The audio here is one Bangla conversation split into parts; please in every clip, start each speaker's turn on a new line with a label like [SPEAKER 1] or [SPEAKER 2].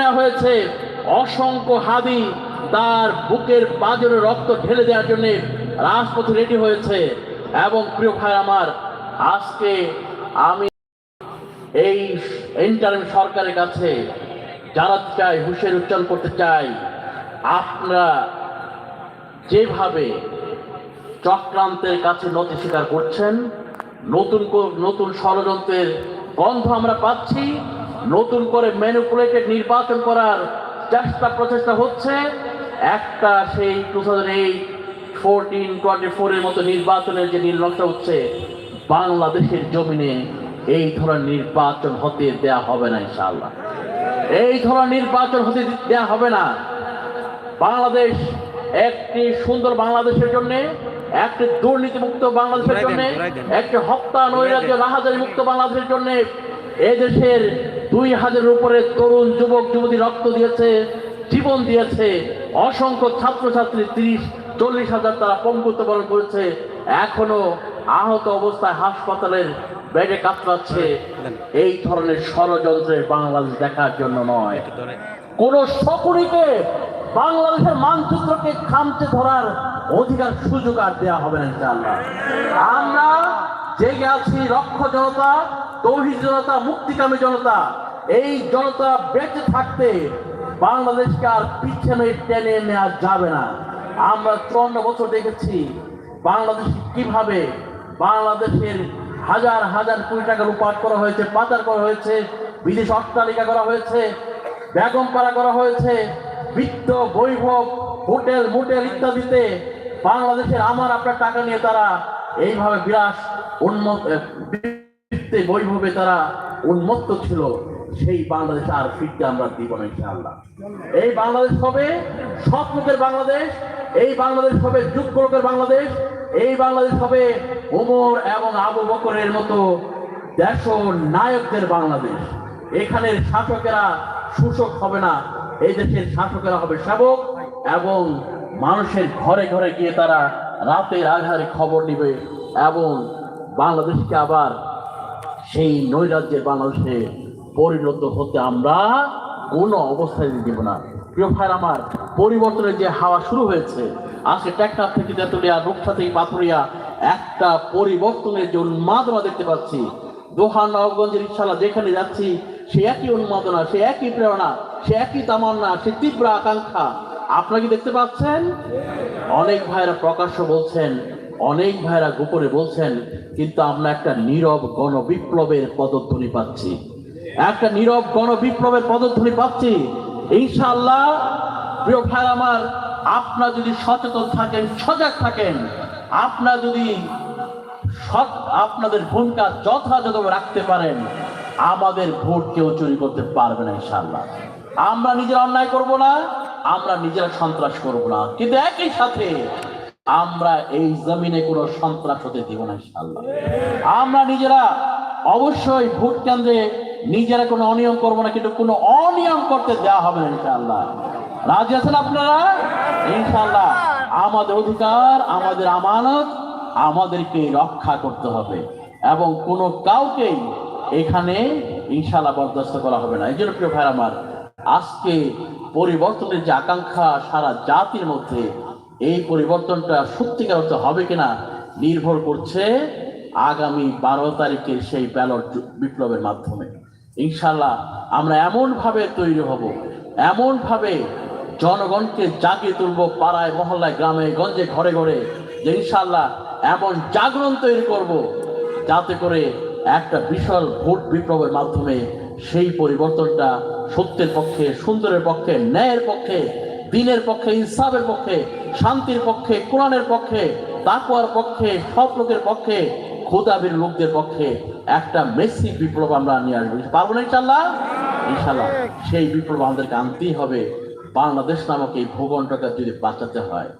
[SPEAKER 1] নেওয়া হয়েছে, অসংখ্য হাদি তার বুকের বাজরে রক্ত ঢেলে দেওয়ার জন্য রাজপথে রেডি হয়েছে। এবং প্রিয় ভাই আমার, আজকে আমি এই ইন্টারিম সরকারের কাছে জানাতে চাই, হুঁশিয়ারি উচ্চারণ করতে চাই, আপনারা যেভাবে চক্রান্তের কাছে নথি স্বীকার করছেন, নতুন নতুন ষড়যন্ত্রের গন্ধ আমরা পাচ্ছি নতুন করে ম্যানিপুলেটেড নির্বাচন করার চেষ্টা প্রচেষ্টা হচ্ছে। একটা সেই two thousand eight fourteen twenty ফোরের মতো নির্বাচনের যে নীলনকশা হচ্ছে বাংলাদেশের জমিনে এই ধরনের নির্বাচন হতে দেয়া হবে না ইনশাআল্লাহ। এই ধরনের নির্বাচন হতে দেয়া হবে না। বাংলাদেশ একটি সুন্দর বাংলাদেশের জন্য একটি দুর্নীতিমুক্ত বাংলাদেশের জন্য একটি হত্যা নৈরাজ্য রাহাজারি মুক্ত বাংলাদেশের জন্য এদেশের দুই হাজারের উপরে তরুণ যুবক, যুবতী রক্ত দিয়েছে, জীবন দিয়েছে। অসংখ্য ছাত্রছাত্রী তিরিশ, চল্লিশ হাজার তারা পঙ্গুত্ব বরণ করেছে। এখনও আহত অবস্থায় হাসপাতালের বেডে কাতরাচ্ছে। এই ধরনের ষড়যন্ত্রের বাংলাদেশ দেখার জন্য নয়। কোন শকুনিকে বাংলাদেশের মানচিত্রকে খামতে ধরার অধিকার, সুযোগ আর দেওয়া হবে না আমরা জেগে আছি রক্ষ জনতা, তৌহিদ জনতা, মুক্তিকামী জনতা। এই জনতা বেঁচে থাকতে বাংলাদেশকে আর পিছনে টেনে নেওয়া যাবে না। আমরা চুয়ান্ন বছর দেখেছি বাংলাদেশ কীভাবে বাংলাদেশের হাজার হাজার কোটি টাকা রূপাট করা হয়েছে, পাচার করা হয়েছে, বিদেশ অট্টালিকা করা হয়েছে, বেগম পাড়া করা হয়েছে বৃত্ত বৈভব, হোটেল, মোটেল ইত্যাদিতে বাংলাদেশের আমার, আপনার টাকা নিয়ে তারা এইভাবে বিরাস উন্মত বৈভবে তারা উন্মত্ত ছিল। সেই বাংলাদেশ আর ফিরতে আমরা দিব না ইনশাআল্লাহ। এই বাংলাদেশ হবে সৎ লোকের বাংলাদেশ, এই বাংলাদেশ হবে যোগ্য লোকের বাংলাদেশ, এই বাংলাদেশ হবে ওমর এবং আবু বকরের মতো দেশ নায়কদের বাংলাদেশ। এখানের শাসকেরা শোষক হবে না, এই দেশের শাসকেরা হবে সেবক এবং মানুষের ঘরে ঘরে গিয়ে তারা রাতের আধারে খবর নিবে এবং বাংলাদেশকে আবার সেই নৈরাজ্যের বাংলাদেশে পরিণত হতে আমরা কোনো অবস্থায় দিব না। প্রিয় ভাই আমার, পরিবর্তনের যে হাওয়া শুরু হয়েছে, আজকে টেকনাফ থেকে তেতুলিয়া, রূপসা থেকে পাথুরিয়া, একটা পরিবর্তনের যে উন্মাদনা দেখতে পাচ্ছি। দোহান নবগঞ্জের ইনশাল্লাহ যেখানে যাচ্ছি, সে একই উন্মাদনা, সে একই প্রেরণা, সে একই তামান্না, সে তীব্র আকাঙ্ক্ষা। আপনারা কি দেখতে পাচ্ছেন? অনেক ভাইরা প্রকাশ্য বলছেন, অনেক ভাইরা গোপনে বলছেন, কিন্তু আমরা একটা নীরব গণ বিপ্লবের পদধ্বনি পাচ্ছি। একটা নীরব গণ বিপ্লবের পদধ্বনি পাচ্ছি। ইনশাআল্লাহ, প্রিয় ভাই আমার, আপনারা যদি সচেতন থাকেন, সজাগ থাকেন, আপনারা যদি সৎ, আপনাদের ভূমিকা যথাযথ রাখতে পারেন, আমাদের ভোট কেউ চুরি করতে পারবে না ইনশাআল্লাহ। আমরা নিজেরা অন্যায় করব না, আমরা নিজেরা সন্ত্রাস করব না। কিন্তু একই সাথে আমরা এই জমিনে কোনো সন্ত্রাস হতে দিব না ইনশাআল্লাহ। আমরা নিজেরা অবশ্যই ভোট কেন্দ্রে নিজেরা কোনো অনিয়ম করব না, কিন্তু কোনো অনিয়ম করতে দেওয়া হবে না ইনশাআল্লাহ। রাজি আছেন আপনারা? ইনশাআল্লাহ। আমাদের অধিকার, আমাদের আমানত, আমাদেরকে রক্ষা করতে হবে। এবং কোনো কাউকেই এখানে ইনশাআল্লাহ বরদাস্ত করা হবে না। এই জন্য প্রিয় ভাই আমার, আজকে পরিবর্তনের যে আকাঙ্ক্ষা সারা জাতির মধ্যে, এই পরিবর্তনটা সত্যিকার অর্থে হবে কিনা নির্ভর করছে আগামী বারো তারিখের সেই ব্যালট বিপ্লবের মাধ্যমে। ইনশাল্লাহ আমরা এমন ভাবে তৈরি হব এমন ভাবে জনগণকে জাগিয়ে তুলবো পাড়ায়, মহল্লায়, গ্রামে, গঞ্জে, ঘরে ঘরে, যে ইনশাল্লাহ এমন জাগরণ তৈরি করব যাতে করে একটা বিশাল ভোট বিপ্লবের মাধ্যমে সেই পরিবর্তনটা সত্যের পক্ষে, সুন্দরের পক্ষে, ন্যায়ের পক্ষে, দিনের পক্ষে, ইনসাফের পক্ষে, শান্তির পক্ষে, কোরআনের পক্ষে তাকুয়ার পক্ষে, সব লোকের পক্ষে খোদাবির লোকদের পক্ষে একটা মেসি বিপ্লব আমরা নিয়ে আসব। পারব না ইনশাল্লাহ ইনশাল্লাহ সেই বিপ্লব আমাদেরকে আনতেই হবে। বাংলাদেশ নামক এই ভূখণ্ডকে যদি বাঁচাতে হয়।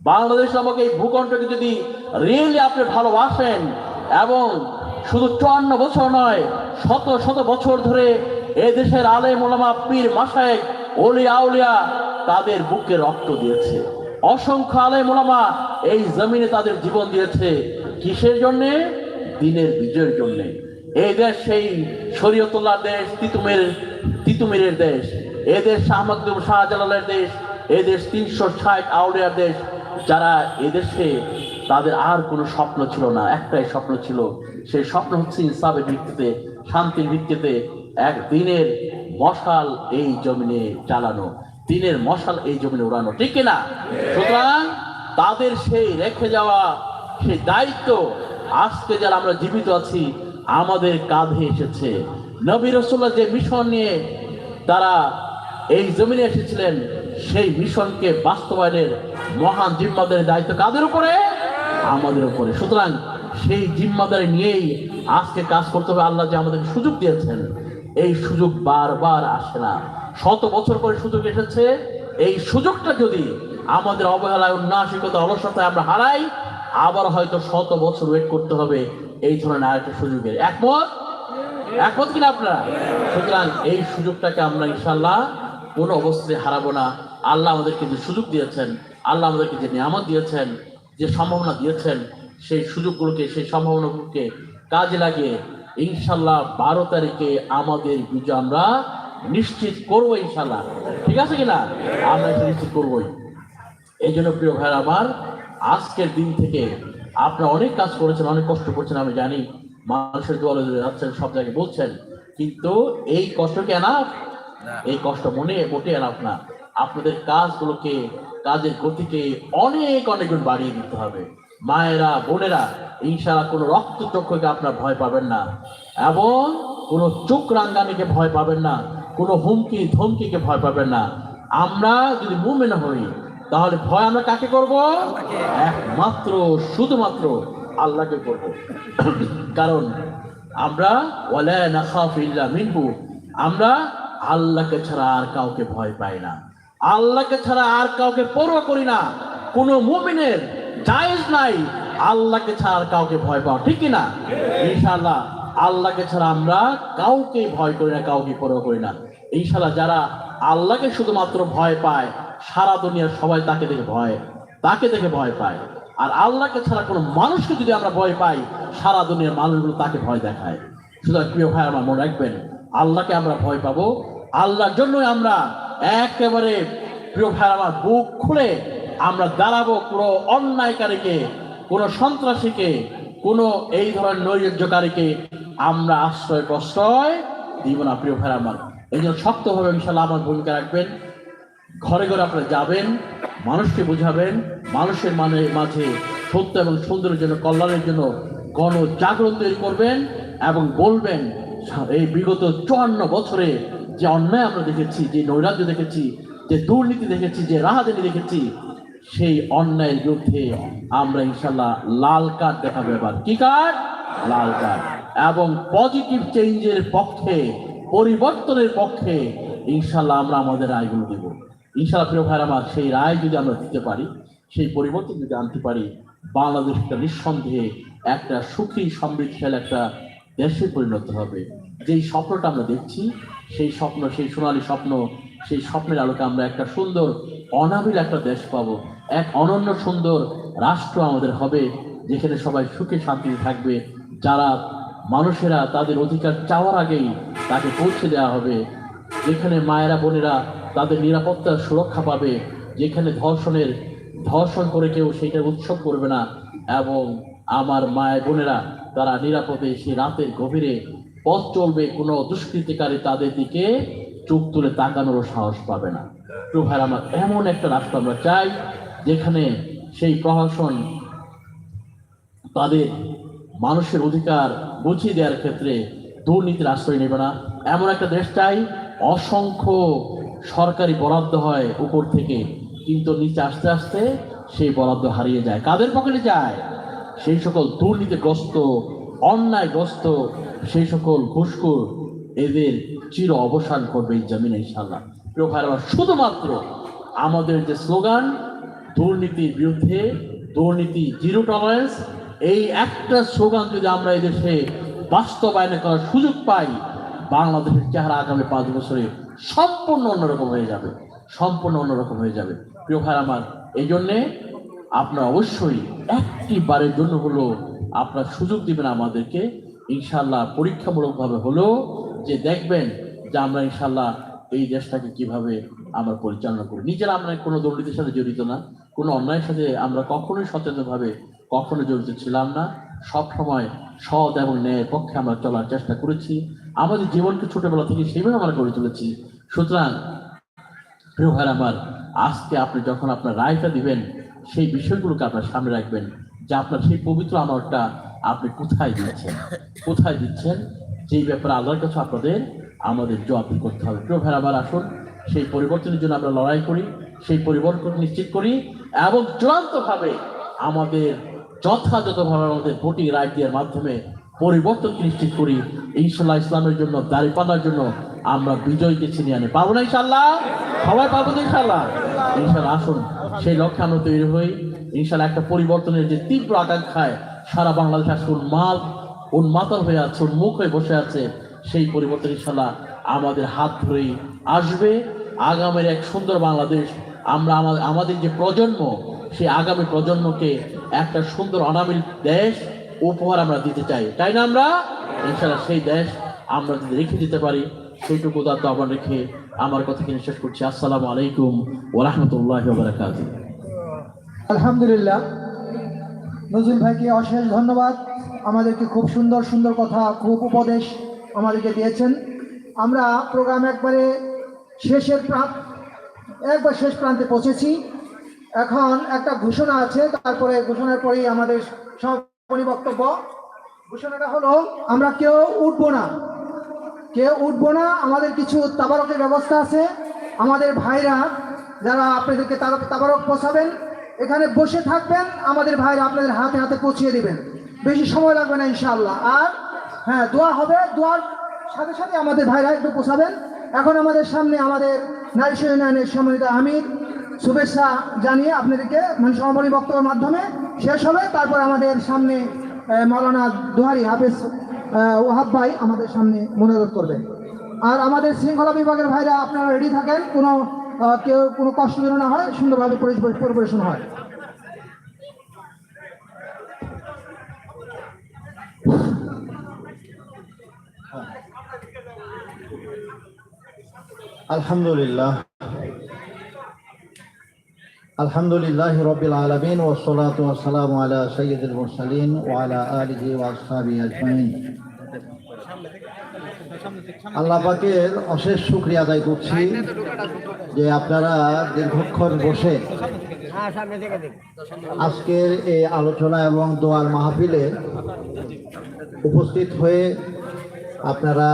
[SPEAKER 1] বাংলাদেশ নামক এই ভূখণ্ডকে যদি রিয়েলি আপনি ভালোবাসেন এবং শুধু চুয়ান্ন বছর নয়, শত শত বছর ধরে এ দেশের আলে মোলামা পীর মাসায়েক ওলি আউলিয়া তাদের বুকে রক্ত দিয়েছে। অসংখ্য আলে মোলামা এই জমিনে তাদের জীবন দিয়েছে। কিসের জন্যে? দিনের বিজয়ের জন্যে। এই দেশ সেই শরীয়তুল্লাহ দেশ, তিতুমের, তিতুমিরের দেশ। এদেশ শাহমাদুর শাহজালালের দেশ। এদেশ তিনশো ষাট আউলিয়ার দেশ। যারা এদেশে তাদের আর কোনো স্বপ্ন ছিল না। একটাই স্বপ্ন ছিল। সেই স্বপ্ন হচ্ছে ইনসাফের ভিত্তিতে, শান্তির ভিত্তিতে এক দিনের মশাল এই জমিনে চালানো। দিনের মশাল এই জমিনে উড়ানো। ঠিক কিনা? সুতরাং তাদের সেই রেখে যাওয়া সেই দায়িত্ব আজকে যারা আমরা জীবিত আছি, আমাদের কাঁধে এসেছে। নবী রসুল্লাহ যে মিশন নিয়ে তারা এই জমিনে এসেছিলেন, সেই মিশনকে বাস্তবায়নের মহান জিম্মাদের দায়িত্ব কাদের উপরে? আমাদের উপরে। সুতরাং সেই জিম্মাদারি নিয়েই আজকে কাজ করতে হবে। আল্লাহ যে আমাদের সুযোগ দিয়েছেন, এই সুযোগ বারবার আসে না। শত বছর পরে সুযোগ এসেছে। এই সুযোগটা যদি আমাদের অবহেলায় উন্নাসিকতা অলসতায় আমরা হারাই আবার হয়তো শত বছর ওয়েট করতে হবে, এই ধরনের আরেকটা সুযোগের একমত? একমত কিনা আপনারা? সুতরাং এই সুযোগটাকে আমরা ইনশাল্লাহ কোনো অবস্থায় হারাবো না। আল্লাহ আমাদেরকে যে সুযোগ দিয়েছেন, আল্লাহ আমাদেরকে যে নিয়ামত দিয়েছেন, যে সম্ভাবনা দিয়েছেন, সেই সুযোগগুলোকে, সেই সম্ভাবনাগুলোকে কাজে লাগিয়ে ইনশাল্লাহ বারো তারিখে আমাদের বিজয় আমরা নিশ্চিত করব ইনশাল্লাহ ঠিক আছে কিনা? আমরা নিশ্চিত করবোই। এই জন্য প্রিয় ভাই আমার আজকের দিন থেকে আপনারা অনেক কাজ করেছেন অনেক কষ্ট করছেন আমি জানি। মানুষের দোয়ালে যাচ্ছেন সব জায়গায় বলছেন। কিন্তু এই কষ্ট কি এনাফ? এই কষ্ট মনে মোটে এনাফ না। আপনাদের কাজগুলোকে কাজের গতিকে অনেক অনেক গুণ বাড়িয়ে দিতে হবে। মায়েরা বোনেরা ইনশাআল্লাহ কোনো রক্ত চক্ষুকে আপনার ভয় পাবেন না। এবং কোনো চোখ রাঙ্গানিকে ভয় পাবেন না। কোনো হুমকি ধমকিকে ভয় পাবেন না। আমরা যদি মুমেন হই তাহলে ভয় আমরা কাকে করব? একমাত্র শুধুমাত্র আল্লাহকে করব। কারণ আমরা ওয়ালা নাখাফ ইল্লা মিনহু আমরা আল্লাহকে ছাড়া আর কাউকে ভয় পাই না। আল্লাহকে ছাড়া আর কাউকে পরোয়া করি না। কোনো মুমিনের জায়েজ নাই আল্লাহকে ছাড়া আর কাউকে ভয় পাওয়া ঠিক না ইনশাআল্লাহ আল্লাহকে ছাড়া আমরা কাউকে ভয় করি না কাউকে পরোয়া করি না। ইনশাআল্লাহ যারা আল্লাহকে শুধুমাত্র ভয় পায়, সারা দুনিয়ার সবাই তাকে দেখে ভয়, তাকে দেখে ভয় পায়। আর আল্লাহকে ছাড়া কোনো মানুষকে যদি আমরা ভয় পাই, সারা দুনিয়ার মানুষগুলো তাকে ভয় দেখায়। সুতরাং প্রিয় ভাই, আমার মনে রাখবেন, আল্লাহকে আমরা ভয় পাবো। আল্লাহর জন্যই আমরা একেবারে, প্রিয় ভাই, আমার বুক খুলে আমরা দাঁড়াবো কোনো অন্যায়কারীকে, কোনো সন্ত্রাসীকে, কোনো এই ধরনের নৈরাজ্যকারীকে আমরা আশ্রয় প্রশ্রয় দিব না, প্রিয় ভাই, আমার এই জন্য শক্তভাবে ইনশাল্লাহ আমার ভূমিকা রাখবেন। ঘরে ঘরে আপনারা যাবেন, মানুষকে বোঝাবেন, মানুষের মানে মাঝে সত্য এবং সুন্দরের জন্য, কল্যাণের জন্য গণ জাগরণ তৈরি করবেন এবং বলবেন, এই বিগত চুয়ান্ন বছরে যে অন্যায় আমরা দেখেছি, যে নৈরাজ্য দেখেছি, যে দুর্নীতি দেখেছি, যে রাহাদানি দেখেছি, সেই অন্যায়ের বিরুদ্ধে আমরা ইনশাল্লাহ লাল কার্ড দেখাবো এবার। কি কার্ড? লাল কার্ড। এবং পজিটিভ চেঞ্জের পক্ষে পরিবর্তনের পক্ষে ইনশাল্লাহ আমরা আমাদের রায়গুলো দেব। ইনশাল্লাহ প্রিয় ভাইয়ের আমার সেই রায় যদি আমরা দিতে পারি, সেই পরিবর্তন যদি আনতে পারি বাংলাদেশটা নিঃসন্দেহে একটা সুখী, সমৃদ্ধশালী একটা দেশে পরিণত হবে। যেই স্বপ্নটা আমরা দেখছি, সেই স্বপ্ন, সেই সোনালী স্বপ্ন, সেই স্বপ্নের আলোকে আমরা একটা সুন্দর, অনাবিল একটা দেশ পাবো। এক অনন্য সুন্দর রাষ্ট্র আমাদের হবে, যেখানে সবাই সুখে, শান্তিতে থাকবে। যারা মানুষেরা তাদের অধিকার চাওয়ার আগেই তাকে পৌঁছে দেওয়া হবে। যেখানে মায়েরা, বোনেরা তাদের নিরাপত্তার সুরক্ষা পাবে, যেখানে ধর্ষণের, ধর্ষণ করে কেউ সেইটা উৎসব করবে না। এবং আমার মায়ের বোনেরা তারা নিরাপদে সেই রাতের গভীরে পথ চলবে, কোনো দুষ্কৃতিকারী তাদের দিকে চোখ তুলে তাকানোরও সাহস পাবে না। তো ভাই আমার এমন একটা রাস্তা আমরা চাই, যেখানে সেই প্রশাসন তাদের মানুষের অধিকার বুঝিয়ে দেওয়ার ক্ষেত্রে দুর্নীতির আশ্রয় নেবে না। এমন একটা দেশ চাই, অসংখ্য সরকারি বরাদ্দ হয় উপর থেকে, কিন্তু নিচে আস্তে আস্তে সেই বরাদ্দ হারিয়ে যায়। কাদের পকেটে যায়? সেই সকল দুর্নীতিগ্রস্ত, অন্যায়গ্রস্ত, সেই সকল ঘুষখোর, এদের চির অবসান করবে এই জমিনে ইনশাল্লাহ প্রিয় ভাইরা শুধুমাত্র আমাদের যে স্লোগান, দুর্নীতির বিরুদ্ধে দুর্নীতি জিরো টলারেন্স এই একটা স্লোগান যদি আমরা এদেশে বাস্তবায়ন করার সুযোগ পাই, বাংলাদেশের চেহারা আগামী পাঁচ বছরে সম্পূর্ণ অন্যরকম হয়ে যাবে, সম্পূর্ণ অন্যরকম হয়ে যাবে। প্রিয় ভাই আমার, এই জন্যে আপনারা অবশ্যই একটি বারের জন্য হলো আপনার সুযোগ দিবেন আমাদেরকে ইনশাল্লাহ পরীক্ষামূলকভাবে হলো যে দেখবেন যে আমরা ইনশাল্লাহ এই দেশটাকে কীভাবে আমরা পরিচালনা করি। নিজেরা আমরা কোনো দুর্নীতির সাথে জড়িত না, কোনো অন্যায়ের সাথে আমরা কখনোই সচেতনভাবে কখনো জড়িত ছিলাম না। সব সময় সৎ এবং ন্যায়ের পক্ষে আমরা চলার চেষ্টা করেছি। আমাদের জীবনকে ছোটবেলা থেকে সেইভাবে আমরা গড়ে তুলেছি। সুতরাং, প্রিয় ভাই আমার, আজকে আপনি যখন আপনার রায়টা দিবেন, সেই বিষয়গুলোকে আপনার সামনে রাখবেন যে আপনার সেই পবিত্র আমলটা আপনি কোথায় দিচ্ছেন? কোথায় দিচ্ছেন? যেই ব্যাপারে আল্লাহর কাছে আপনাদের আমাদের জবাব করতে হবে। প্রিয় ভাই আমার, আসুন সেই পরিবর্তনের জন্য আমরা লড়াই করি, সেই পরিবর্তন নিশ্চিত করি এবং চূড়ান্তভাবে আমাদের যথাযথভাবে আমাদের ভোটিং রাইট দেওয়ার মাধ্যমে পরিবর্তন নিশ্চিত করি ইনশাল্লাহ ইসলামের জন্য, দাড়ি পাল্লার জন্য আমরা বিজয়কে ছিনিয়ে আনি। পাবো না ইনশাল্লাহ সবাই পাবো তো ইনশাল্লাহ ইনশাল্লাহ আসুন, সেই লক্ষ্যে আমরা তৈরি হই। ইনশাল্লাহ একটা পরিবর্তনের যে তীব্র আকাঙ্ক্ষায় সারা বাংলাদেশ আজকে উন্মাদ উন্মাতাল হয়ে আছে উন্মুখ হয়ে বসে আছে, সেই পরিবর্তন ইনশাল্লাহ আমাদের হাত ধরেই আসবে। আগামের এক সুন্দর বাংলাদেশ, আমরা আমাদের যে প্রজন্ম, সেই আগামী প্রজন্মকে একটা সুন্দর অনামিল দেশ উপহার আমরা দিতে চাই। তাই না আমরা? ইনশাল্লাহ সেই দেশ আমরা যদি রেখে দিতে পারি, সেইটুকু দায়িত্ব আবার রেখে আমার কথা কিনে শেষ করছি। আসসালামু আলাইকুম ওরহমতুল্লাহ বারাকাতুহ।
[SPEAKER 2] আলহামদুলিল্লাহ। নজরুল ভাইকে অশেষ ধন্যবাদ। আমাদেরকে খুব সুন্দর সুন্দর কথা, খুব উপদেশ আমাদেরকে দিয়েছেন। আমরা প্রোগ্রাম একবারে শেষের প্রান্ত একবার শেষ প্রান্তে পৌঁছেছি। এখন একটা ঘোষণা আছে, তারপরে ঘোষণার পরেই আমাদের সমাপনী বক্তব্য। ঘোষণাটা হলো, আমরা কেউ উঠবো না। কেউ উঠবো না, আমাদের কিছু তাবারকের ব্যবস্থা আছে। আমাদের ভাইরা যারা আপনাদেরকে তাবারক পৌঁছাবেন এখানে বসে থাকবেন, আমাদের ভাইরা আপনাদের হাতে হাতে পৌঁছিয়ে দিবেন। বেশি সময় লাগবে না, ইনশাআল্লাহ। আর হ্যাঁ দোয়া হবে, দোয়ার সাথে সাথে আমাদের ভাইরা একটু পৌঁছাবেন এখন আমাদের সামনে আমাদের নারী উন্নয়নের সম্মানিত আমির শুভেচ্ছা জানিয়ে আপনাদেরকে মানে সমাপনী বক্তব্যের মাধ্যমে শেষ হবে। তারপর আমাদের সামনে মৌলানা দুহারি হাফেজ ওহাব ভাই আমাদের সামনে মনোরোধ করবেন। আর আমাদের শৃঙ্খলা বিভাগের ভাইরা আপনারা রেডি থাকেন, কোনো কেউ কোনো কষ্ট যেন না হয়, সুন্দরভাবে পরি- পরিবেশন হয়।
[SPEAKER 3] আলহামদুলিল্লাহ। আলহামদুলিল্লাহ রবিল আলমিন ওসলাত ওসালাম আলা সৈয়দুল মুরসালিন ওয়ালা আলিহি ওয়াসহাবি আজমাইন। আল্লাহ অশেষ শুক্রিয়া আদায় করছি যে আপনারা দীর্ঘক্ষণ বসে আজকের এই আলোচনা এবং দোয়ার মাহফিলে উপস্থিত হয়ে আপনারা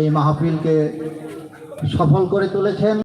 [SPEAKER 3] এই মাহফিলকে সফল করে তুলেছেন।